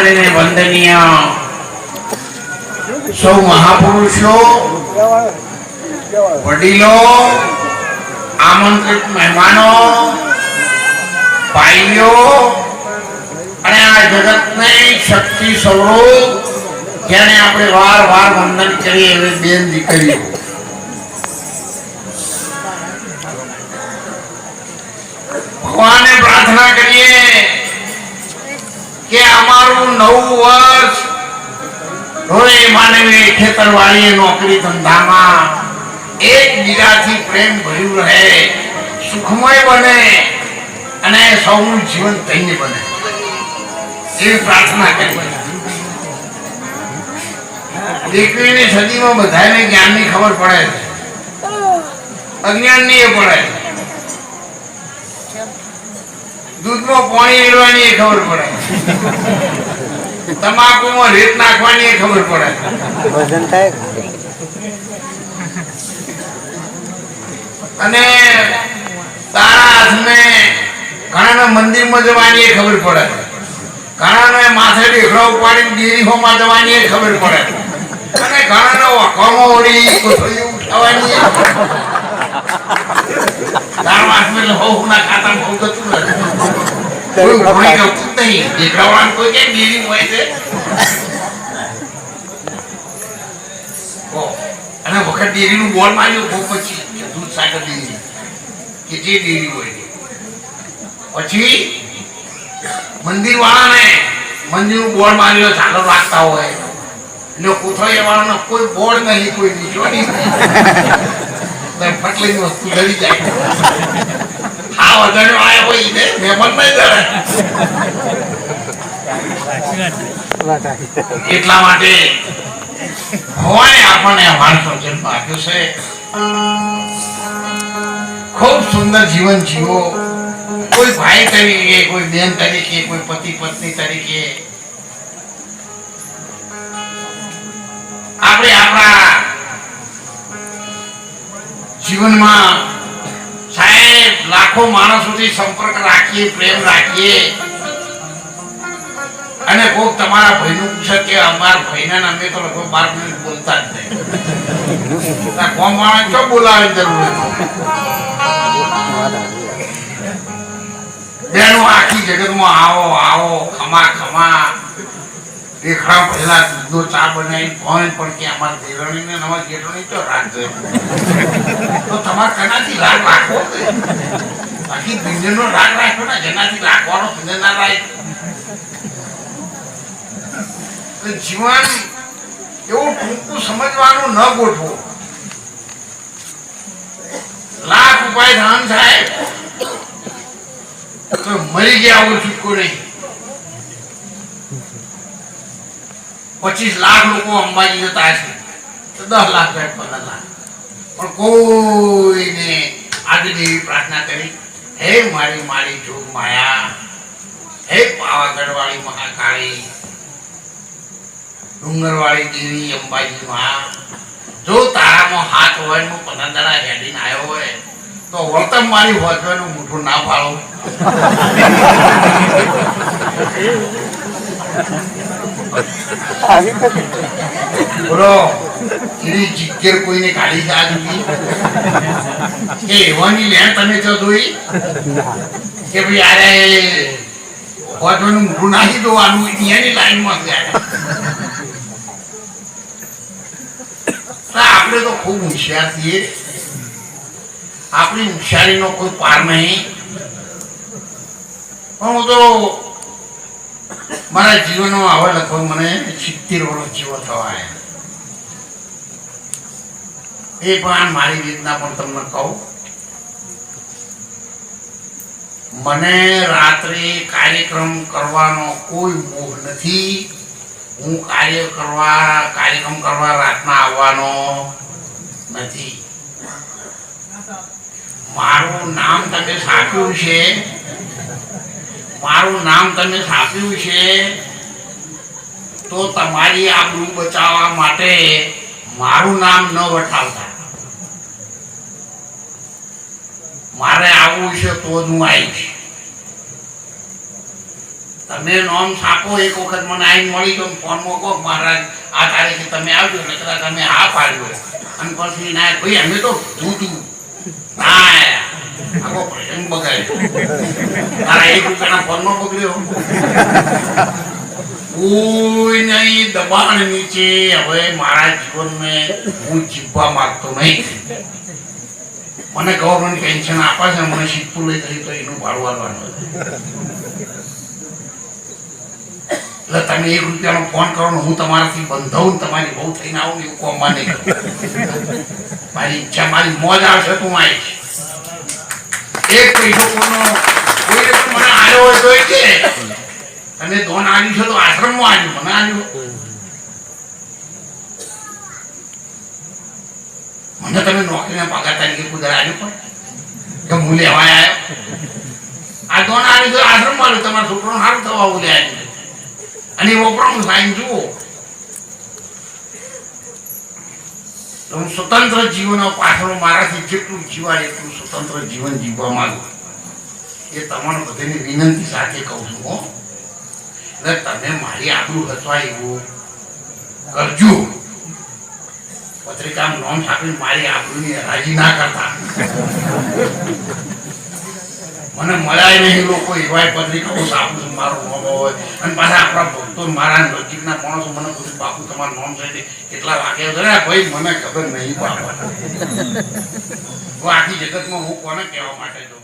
આદરણીય વંદનીય સૌ મહાપુરુષો વડીલો આમંત્રિત મહેમાનો ભાઈઓ અને આ જગતને શક્તિ સ્વરૂપ જેને આપણે વાર વાર વંદન કરીએ એવી બેન દીકરીઓ ભગવાને પ્રાર્થના કરીએ કે અમારું નવું વર્ષ. હવે માનવી ખેતરવાડીએ નોકરી ધંધામાં એકબીજાથી પ્રેમ ભર્યું રહે, સુખમય બને અને સૌનું જીવન ધન્ય બને. એવી પ્રાર્થના કરી. દીકરીની સદીમાં બધાને જ્ઞાનની ખબર પડે છે. અજ્ઞાનની એ પડે છે. દૂધમાં પાણી રેડવાની એ ખબર પડે તમાકુમાં રેત નાખવાની ખબર પડે. વજન થાય? અને તારા હાથને ઘણાને મંદિરમાં જવાની એ ખબર પડે. ઘણાને માથે ઢેકડો ઉપાડીને ડેરીઓમાં જવાની એ ખબર પડે. અને ઘણાને વખોમાં ઓળી કોથળી ઉઠાવવાની તારા એટલે હોવ ના ખાતા ભણી ગમતું જ નહીં. ઢેકડાવાળાને કોઈ કે ડેરી હોય પછી દૂધ સાગર હોય પછી મંદિર વાળાને મંદિરનું બોર્ડ માર્યો ચાલો રાખતા હોય. એટલે કોથળીયા વાળાનો કોઈ બોર્ડ નહીં, કોઈ નીચો નહીં. તો ફટલીની વસ્તુ ધરી જાય. હા વધારે આવ્યા હોય મહેમાન નહીં ધરે. એટલા માટે ભગવાને આપણને માણસો જન્મ આપ્યો છે. ખૂબ સુંદર જીવન જીવો. કોઈ ભાઈ તરીકે, કોઈ બેન તરીકે, કોઈ પતિ પત્ની તરીકે. આપણે આપણા જીવનમાં સાહેબ લાખો માણસોથી સંપર્ક રાખીએ, પ્રેમ રાખીએ. અને કોક તમારા ભાઈનું પૂછે કે અમારા ભાઈના નામે તો લગભગ બાર મિનિટ બોલતા જ નહીં. કોમ વાળા ચો બોલાવે જરૂર? બેનો આખી જગતમાં આવો આવો, ખમા ખમા. રેખડા પહેલા દૂધનો ચા બનાવી ફોન પણ કે અમાર દેરાણીને અમારા જેઠાણી તો રાખજો તો તમારે કનાથી રાગ રાખો? આખી દુનિયાનો રાગ રાખ્યો ને જેનાથી રાખવાનો દુનિયા ના રાખ તો જીવન એવું ટૂંકું સમજવાનું ન ગોઠવો. લાખ ઉપાય ધન થાય, તો મરી ગયા આવો છૂટકો નહીં. પચીસ લાખ લોકો અંબાજી જતા છે. તો દસ લાખ જાય પંદર લાખ. પણ કોઈને આજે એવી પ્રાર્થના કરી, હે મારી મારી જોગ માયા, હે પાવાગઢ વાળી મહાકાળી ડુંગરવાળી દેવી, અંબાજી માં જો તારામાં હાથ હોય, હું પંદર હેડીને આવ્યો હોય, તો વર્તન મારી હોજવાનું મૂઠું ના પાડો બોલો એની જા કે એવાની લેણ તમે તો જોઈ? કે ભાઈ આરે હોજવાનું મૂઠું નાખી દોવાનું એની લાઈનમાં જાય તો આપણે તો ખૂબ હોશિયાર છીએ. આપણી હોશિયારીનો કોઈ પાર નહીં. પણ હું તો મારા જીવનમાં હવે લગભગ મને સિત્તેર વર્ષ જેવો થવા એ પણ મારી રીતના પણ તમને કહું. મને રાત્રે કાર્યક્રમ કરવાનો કોઈ મોહ નથી. હું કાર્ય કરવા, કાર્યક્રમ કરવા રાતના આવવાનો નથી. મારું નામ તમે સાપ્યું છે? મારું નામ તમે સાપ્યું છે? તો તમારી આબરૂ બચાવવા માટે મારું નામ ન વટાવતા. મારે આવવું છે તો જ હું આવીશ. તમે નોમ છાપો એક વખત મને આવીને મળી ગયો ફોનમાં કહો મહારાજ, આ તારીખે તમે આવજો. કદાચ તમે હા પાડ્યો. અને પછી ના, ભાઈ, અમે તો જૂતું બગાડ્યો. કોઈ નહીં, દબાણ નીચે. હવે મારા જીવનમાં હું જીવવા માંગતો નહીં. મને ગવર્મેન્ટ પેન્શન આપે છે, મને શીખવું લઈ થઈ તો એનું ભાડું આપવાનું એટલે તમે એક રૂપિયાનો ફોન કરો ને હું તમારાથી બંધાવું તમારી બહુ થઈને આવું એવું કોમમાં નહીં મારી ઈચ્છા, મારી મોજ આવશે તો હું એક પૈસો કોનો કોઈને મને આવ્યો હોય તો કે. તમે ધોન આવ્યું છે તો આશ્રમમાં આવ્યું, મને આવ્યું. મને તમે નોકરીના પગાર તરીકે કુદર આવ્યું પણ. કે હું લેવા આવ્યો આ ધોન આવ્યું તો આશ્રમમાં આવ્યું, તમારા છોકરો સારું થવા હું લે આવ્યું અને વપરાનું સાઈન જુઓ હું સ્વતંત્ર જીવન પાછળ મારાથી જેટલું જીવાય એટલું સ્વતંત્ર જીવન જીવવા માંગુ એ તમારું બધાની વિનંતી સાથે કહું છું હો એટલે તમે મારી આબરૂ હસવાય એવું કરજો પત્રિકામાં નોમ છાપીને મારી આબરૂની રાજી ના કરતા મને મળ્યા નહીં લોકો એવાય પત્રિકાઓ છું મારું નામ હોય. અને પાછા આપણા ભક્તો મારા નજીકના માણસો મને પૂછ્યું બાપુ, તમારું નામ છે કેટલા વાગ્યા છે? ભાઈ, મને ખબર નહીં, બાપા. હું આખી જગતમાં હું કોને કહેવા માટે જઉં